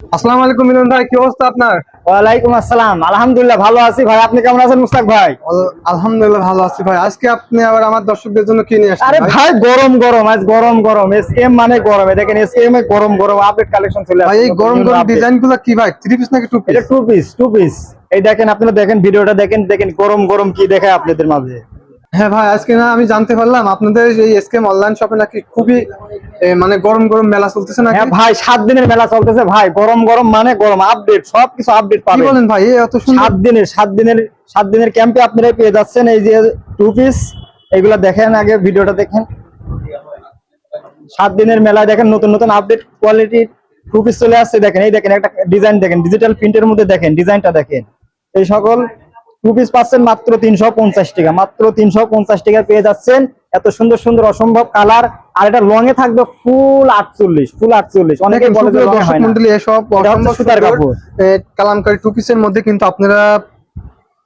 আসসালামু আলাইকুম মিলন ভাই কি অবস্থা আপনার? ওয়ালাইকুম আসসালাম। আলহামদুলিল্লাহ ভালো আছি ভাই। আপনি কেমন আছেন মুস্তাক ভাই? আলহামদুলিল্লাহ ভালো আছি ভাই। আজকে আপনি আবার আমার দর্শকদের জন্য কি নিয়ে আসছেন আরে ভাই? গরম গরম আজ গরম গরম। এসকেএম মানে গরম। দেখেন এসকেএম এ গরম গরম আপডেট কালেকশন চলে ভাই এই গরম গরম ডিজাইনগুলো কি ভাই? থ্রি পিস নাকি টু পিস এটা টু পিস টু পিস এই দেখেন আপনারা দেখেন ভিডিওটা দেখেন দেখেন গরম গরম কি দেখায় আপনাদের মাঝে? হ্যাঁ ভাই আজকে না আমি জানতে পারলাম আপনাদের এই এসকেম অনলাইন শপে নাকি খুবই মানে গরম গরম মেলা চলতেছে না হ্যাঁ ভাই সাত দিনের মেলা চলতেছে ভাই গরম গরম মানে গরম আপডেট সবকিছু আপডেট কি পাবেন। বলেন ভাই এত সুন্দর সাত দিনের সাত দিনের সাত দিনের ক্যাম্পে আপনারা পেয়ে যাচ্ছেন এই যে টু পিস এগুলা দেখেন আগে ভিডিওটা দেখেন। সাত দিনের মেলায় দেখেন নতুন নতুন আপডেট কোয়ালিটি টু পিস চলে আসছে দেখেন এই দেখেন একটা ডিজাইন দেখেন ডিজিটাল প্রিন্টের মধ্যে দেখেন ডিজাইনটা দেখেন। এই সকল টু পিস পাচ্ছেন মাত্র তিনশো পঞ্চাশ টাকা। মাত্র তিনশো পঞ্চাশ টাকা পেয়ে যাচ্ছেন। এত সুন্দর সুন্দর অসম্ভব কালার। আর এটা লং এ থাকবে ফুল আটচল্লিশ ফুল আটচল্লিশ। অনেকে বলে এসব সুতার কাপড়। কালামকারী টু পিসের মধ্যে কিন্তু আপনারা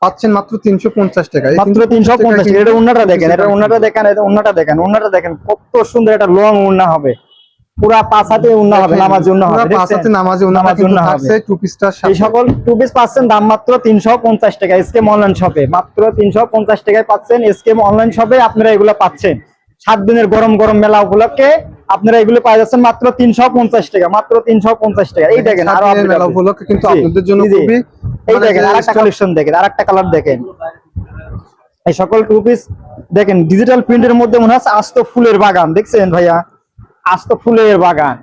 পাচ্ছেন মাত্র তিনশো পঞ্চাশ টাকা। মাত্র তিনশো পঞ্চাশ এটা উন্নাটা দেখেন এটা উন্নাটা দেখেন এটা উন্নাটা দেখেন উন্নাটা দেখেন। কত সুন্দর এটা লং উন্না হবে। পুরা পাঁচ হাতে উন্না হবে দেখেন, নামাজ উন্না পুরা পাঁচ হাতে দেখছেন? উন্না নামাজ উন্না হবে। টু পিসটার এই সকল টু পিস পাচ্ছেন দাম মাত্র তিনশো পঞ্চাশ টাকা এসকেম অনলাইন শপে মাত্র তিনশো পঞ্চাশ টাকায় পাচ্ছেন এসকেম অনলাইন শপে আপনারা এগুলো পাচ্ছেন। সাত দিনের গরম গরম মেলা উপলক্ষে আপনারা এগুলো পাই যাচ্ছেন মাত্র তিনশো পঞ্চাশ টাকা মাত্র তিনশো পঞ্চাশ টাকা। এই দেখেন আরও মেলা উপলক্ষে কিন্তু আপনাদের জন্য জি, জি। খুবই এই মানে দেখেন আরেকটা stock- কালেকশন দেখেন আরেকটা কালার দেখেন। এই সকল টু পিস দেখেন ডিজিটাল প্রিন্টের মধ্যে মনে হচ্ছে আস্ত ফুলের বাগান দেখছেন ভাইয়া? আস্ত ফুলের বাগান।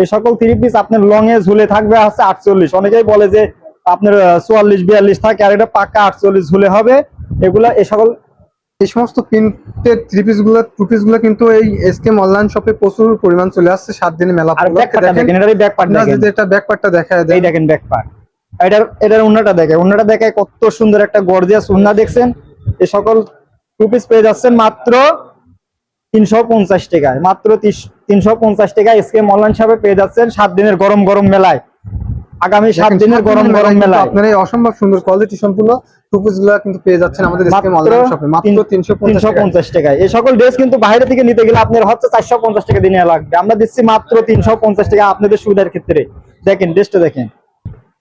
এই সকল থ্রি পিস আপনার লং এ ঝুলে থাকবে হচ্ছে আটচল্লিশ। অনেকেই বলে যে আপনার চুয়াল্লিশ বিয়াল্লিশ থাকে আর এটা পাক্কা আটচল্লিশ ঝুলে হবে। এগুলা এই সকল এই সমস্ত প্রিন্টেড থ্রি পিসগুলো টু পিসগুলো কিন্তু এই এসকেম অনলাইন শপে প্রচুর পরিমাণ চলে আসছে সাত দিনের মেলা আর এটা ব্যাক পার্টটা এই দেন। দেখেন ব্যাক পার্ট এটার এটার উন্নাটা দেখে উন্নাটা দেখে কত সুন্দর একটা গর্জিয়াস উন্না দেখছেন। এই সকল টু পিস পেয়ে যাচ্ছেন মাত্র তিনশো পঞ্চাশ টাকায় মাত্র তিনশো পঞ্চাশ টাকায় এসকেম অনলাইন শপে পেয়ে যাচ্ছেন সাত দিনের গরম গরম মেলায়। আগামী সাত দিনের গরম গরম মেলায়। কিন্তু আপনারা এই অসম্ভব সুন্দর কোয়ালিটি সম্পূর্ণ টু পিসগুলো কিন্তু পেয়ে যাচ্ছেন আমাদের এসকেম অনলাইন শপে মাত্র তিনশো তিনশো পঞ্চাশ টাকায়। এই সকল ড্রেস কিন্তু বাইরে থেকে নিতে গেলে আপনার হচ্ছে চারশো পঞ্চাশ টাকা দিনে লাগবে। আমরা দিচ্ছি মাত্র তিনশো পঞ্চাশ টাকা আপনাদের সুবিধার ক্ষেত্রে। দেখেন ড্রেসটা দেখেন।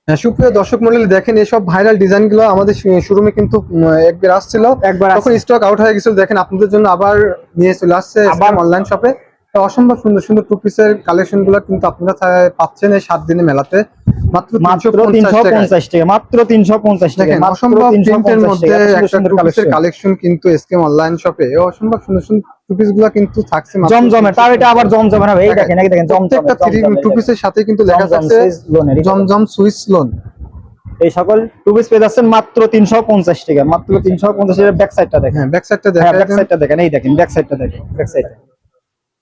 সুপ্রিয় দর্শক মন্ডলী দেখেন এসব ভাইরাল ডিজাইনগুলো আমাদের শোরুমে কিন্তু একবার আসছিল। একবার তখন স্টক আউট হয়ে গেছিল। দেখেন আপনাদের জন্য আবার নিয়ে চলে আসছে অনলাইন শপে অসম্ভব সুন্দর সুন্দর টু পিসের কালেকশনগুলো কিন্তু আপনারা পাচ্ছেন এই সাত দিনের মেলাতে। মাত্র মাত্র তিনশো পঞ্চাশ টাকা মাত্র তিনশো পঞ্চাশ টাকা অসম্ভব প্রিন্টের মধ্যে একটা টু পিসের কালেকশন কিন্তু এসকেম অনলাইন শপে অসম্ভব সুন্দর সুন্দর টু পিসগুলো কিন্তু থাকছে জমজমে তাও এটা আবার জমজমে না এই দেখেন, দেখেন এই দেখেন জমজমে প্রত্যেকটা থ্রি টু পিসের সাথে কিন্তু লেখা জমজম যাচ্ছে সুইস। জমজম লোন এই সকল টু পিস পেয়ে যাচ্ছেন মাত্র তিনশো পঞ্চাশ টাকা মাত্র ব্যাক সাইডটা দেখেন। হ্যাঁ ব্যাক সাইডটা ব্যাক সাইডটা দেখেন এই দেখেন ব্যাক সাইডটা দেখেন ব্যাক সাইডটা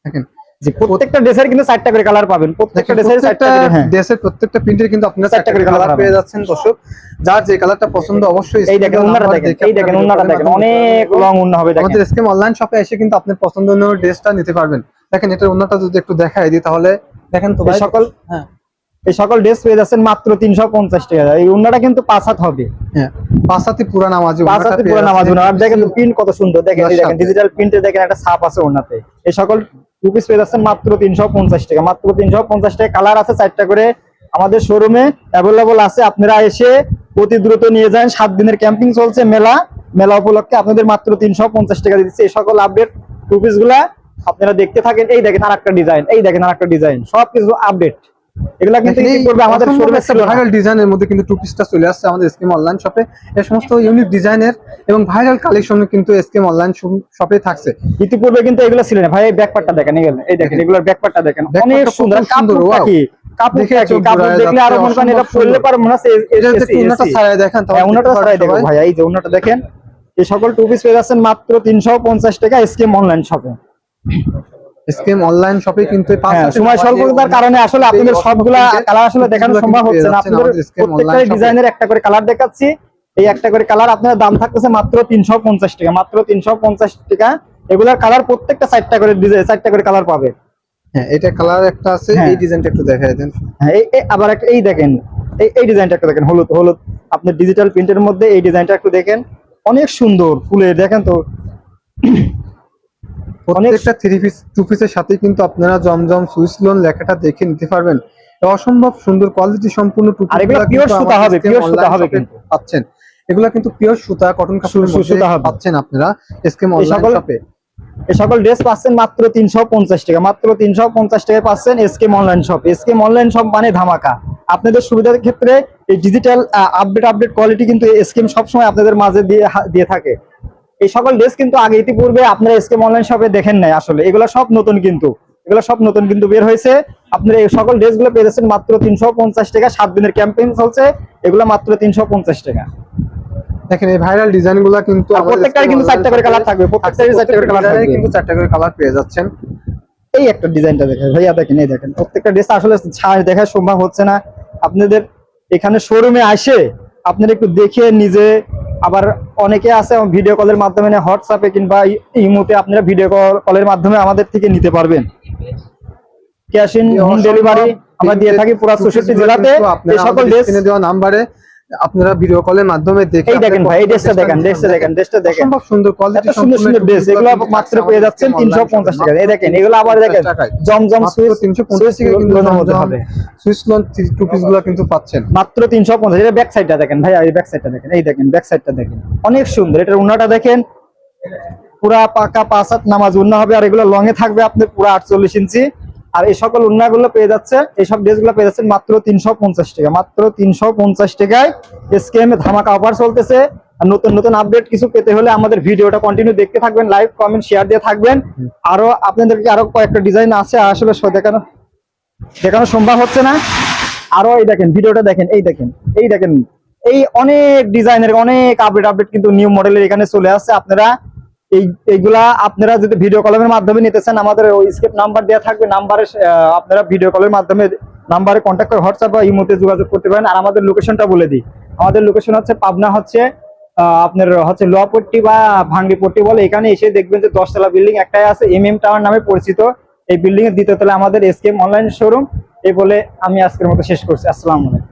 দেখেন জি প্রত্যেকটা ড্রেসের কিন্তু চারটা করে কালার পাবেন প্রত্যেকটা ড্রেসের চারটা হ্যাঁ। প্রত্যেকটা প্রিন্টের কিন্তু আপনারা চারটা করে কালার পেয়ে যাচ্ছেন দর্শক। যার যে কালারটা পছন্দ অবশ্যই এই দেখেন নাম্বার দেখেন এই দেখেন video দেখেন অনেক লং উন্না হবে দেখেন। আমাদের স্কেম অনলাইন শপে এসে কিন্তু আপনার পছন্দনীয় ড্রেসটা নিতে পারবেন। দেখেন এটার উন্নাটা যদি একটু দেখাই দিই তাহলে দেখেন তো ভাই। সকল হ্যাঁ। এই সকল ড্রেস পেয়ে যাচ্ছেন মাত্র তিনশো পঞ্চাশ টাকা। এই উন্নাটা কিন্তু পাঁচ হাত হবে। হ্যাঁ পাঁচাতি পুরা নামাজ পাঁচ হাতে পুরো নামাজ দেখেন প্রিন্ট কত সুন্দর। দেখেন এই দেখেন ডিজিটাল প্রিন্টে দেখেন একটা ছাপ আছে ওনাতে এই সকল রুপিস পেয়ে যাচ্ছেন মাত্র তিনশো পঞ্চাশ টাকা। মাত্র তিনশো পঞ্চাশ টাকা। কালার আছে চারটা করে আমাদের শোরুমে। অ্যাভেলেবল আছে। আপনারা এসে অতি দ্রুত নিয়ে যান। সাত দিনের ক্যাম্পিং চলছে মেলা। মেলা উপলক্ষে আপনাদের মাত্র তিনশো পঞ্চাশ টাকা দিচ্ছে। এই সকল আপডেট রুপিসগুলা আপনারা দেখতে থাকেন। এই দেখেন আর একটা ডিজাইন এই দেখেন আর একটা ডিজাইন সবকিছু আপডেট এগুলা কিন্তু ইতিপূর্বে আমাদের শোরুমে ভাইরাল ডিজাইনের মধ্যে কিন্তু টু পিসটা চলে আসছে আমাদের অনলাইন শপে এই সমস্ত ইউনিক ডিজাইনের এবং ভাইরাল কালেকশন কিন্তু অনলাইন শপে থাকছে। ইতিপূর্বে কিন্তু এগুলো ছিল না। ভাই এই ব্যাকপার্টটা দেখেন এই দেখেন এগুলোর ব্যাকপার্টটা দেখেন। Back অনেক সুন্দর। সুন্দর, কাপড়টা wow. কি? কাপড়টা দেখে কাপড় দেখলে আরও যাচ্ছে, মনে করেন এটা পরলে পারে মনে হচ্ছে এটা এ- যদি এ- উন্নাটা এ- ছাড়াই দেখেন তাহলে হ্যাঁ, ছাড়াই পারবেন ভাই এই যে উন্নাটা দেখেন। এই সকল টু পিস পেয়ে যাচ্ছেন মাত্র তিনশো পঞ্চাশ টাকা স্কিম অনলাইন শপে স্কিম অনলাইন শপে কিন্তু হ্যাঁ সময় স্বল্পতার কারণে আসলে আপনাদের সবগুলা কালার আসলে দেখানো সম্ভব হচ্ছে না। আপনাদের প্রত্যেকটা। ডিজাইনের একটা করে কালার দেখাচ্ছি। এই একটা করে কালার আপনার দাম থাকতেছে মাত্র তিনশো পঞ্চাশ টাকা। মাত্র তিনশো পঞ্চাশ টাকা। এগুলার কালার প্রত্যেকটা চারটা করে ডিজাইন চারটা করে কালার পাবে। হ্যাঁ এটা কালার একটা আছে হ্যাঁ। এই ডিজাইনটা একটু দেখাই দেন। হ্যাঁ এই আবার একটা এই দেখেন এই এই ডিজাইনটা একটা দেখেন হলুদ হলুদ। আপনি ডিজিটাল প্রিন্টের মধ্যে এই ডিজাইনটা একটু দেখেন। অনেক সুন্দর ফুলের দেখেন তো। প্রত্যেকটা থ্রি পিস টু পিসের সাথে কিন্তু আপনারা জমজম সুইস লোন লেখাটা দেখে নিতে পারবেন। অসম্ভব সুন্দর কোয়ালিটি সম্পূর্ণ টুপি আর সুতা হবে, pure সুতা হবে কিন্তু। পাচ্ছেন। এগুলা কিন্তু পিওর সুতা কটন কাপড়ের সু- সুতা হবে। পাচ্ছেন আপনারা এসকেম অনলাইন শপে এই সকল ড্রেস পাচ্ছেন মাত্র তিনশো পঞ্চাশ টাকা। মাত্র তিনশো পঞ্চাশ টাকায় পাচ্ছেন scheme online shop scheme online shop মানে ধামাকা। আপনাদের সুবিধার ক্ষেত্রে এই ডিজিটাল আপডেট আপডেট কোয়ালিটি কিন্তু এসকেম সবসময় আপনাদের মাঝে দিয়ে দিয়ে থাকে। এই সকল ড্রেস কিন্তু আগে ইতিপূর্বে আপনারা এসকেম অনলাইন শপে দেখেন নাই আসলে। এগুলো সব নতুন কিন্তু। এগুলো সব নতুন কিন্তু বের হয়েছে। আপনারা এই সকল ড্রেসগুলো পেয়ে যাচ্ছেন মাত্র তিনশো পঞ্চাশ টাকা। সাত দিনের ক্যাম্পেইন চলছে। এগুলো মাত্র তিনশো পঞ্চাশ টাকা। দেখেন এই ভাইরাল ডিজাইনগুলা কিন্তু আর কিন্তু চারটা করে কালার থাকবে। প্রত্যেকটারই চারটা করে কালার থাকবে। কিন্তু চারটা করে কালার পেয়ে যাচ্ছেন। এই একটা ডিজাইনটা দেখেন। ভাইয়া দেখেন এই দেখেন। প্রত্যেকটা ড্রেস আসলে ছাড় দেখা সম্ভব হচ্ছে না। আপনাদের এখানে শোরুমে আসে আপনারা একটু দেখে নিজে আবার অনেকে আছে ভিডিও কলের মাধ্যমে হোয়াটসঅ্যাপে কিংবা ইমোতে আপনারা ভিডিও কলের মাধ্যমে আমাদের থেকে নিতে পারবেন। ক্যাশ ইন হোম ডেলিভারি আমরা দিয়ে থাকি পুরো চৌষট্টি জেলাতে। এই সকল ড্রেস দেওয়া নাম্বারে আপনারা ভিডিও কলের মাধ্যমে দেখে এই দেখেন ভাই এই ড্রেসটা দেখেন ড্রেসটা দেখেন ড্রেসটা দেখেন। অসম্ভব সুন্দর কোয়ালিটি সুন্দর সুন্দর ড্রেস এগুলো মাত্র পেয়ে যাচ্ছেন তিনশো পঞ্চাশ টাকা। এই দেখেন এগুলো আবার দেখেন জমজম তিনশো পঞ্চাশ থেকে কিন্তু মধ্যে হবে সুইচ লোন টু পিসগুলো কিন্তু পাচ্ছেন। মাত্র তিনশো পঞ্চাশ এটা ব্যাক সাইডটা দেখেন ভাই এই ব্যাক সাইডটা দেখেন এই দেখেন ব্যাক সাইডটা দেখেন। অনেক সুন্দর এটার উন্নাটা দেখেন পুরা পাকা পাঁচ হাত নামাজ উন্না হবে আর এগুলো লং এ থাকবে আপনার পুরো আটচল্লিশ ইঞ্চি। আর এই সকল উন্নাগুলো পেয়ে যাচ্ছে এইসব ড্রেসগুলো পেয়ে যাচ্ছেন মাত্র তিনশো পঞ্চাশ টাকা, মাত্র তিনশো পঞ্চাশ টাকায় এসকেএম ধামাকা অফার চলতেছে। আর নতুন নতুন আপডেট কিছু পেতে হলে আমাদের ভিডিওটা কন্টিনিউ দেখতে থাকবেন লাইভ কমেন্ট শেয়ার দিয়ে থাকবেন। আরও আপনাদেরকে আরও কয়েকটা ডিজাইন আছে আসলে দেখানো দেখানো সম্ভব হচ্ছে না। আরও এই দেখেন, ভিডিওটা দেখেন, এই দেখেন এই দেখেন। এই অনেক ডিজাইনের অনেক আপডেট আপডেট কিন্তু নিউ মডেলের এখানে চলে আসছে। আপনারা এই, এইগুলা আপনারা যদি ভিডিও কলের মাধ্যমে নিতে চান আমাদের ওই স্কেপ নাম্বার দেওয়া থাকবে নাম্বারে আপনারা ভিডিও কলের মাধ্যমে নাম্বারে কন্ট্যাক্ট করে হোয়াটসঅ্যাপ বা ইমোতে যোগাযোগ করতে পারেন। আর আমাদের লোকেশনটা বলে দিই। আমাদের লোকেশন হচ্ছে পাবনা হচ্ছে আপনার হচ্ছে লোয়াপট্টি বা ভাঙ্গিপট্টি বলে। এখানে এসে দেখবেন যে দশতলা বিল্ডিং একটাই আছে এম এম টাওয়ার নামে পরিচিত। এই বিল্ডিং এর দ্বিতীয় তলায় আমাদের এসকেম অনলাইন শোরুম এই বলে আমি আজকের মতো শেষ করছি। আসসালামু আলাইকুম।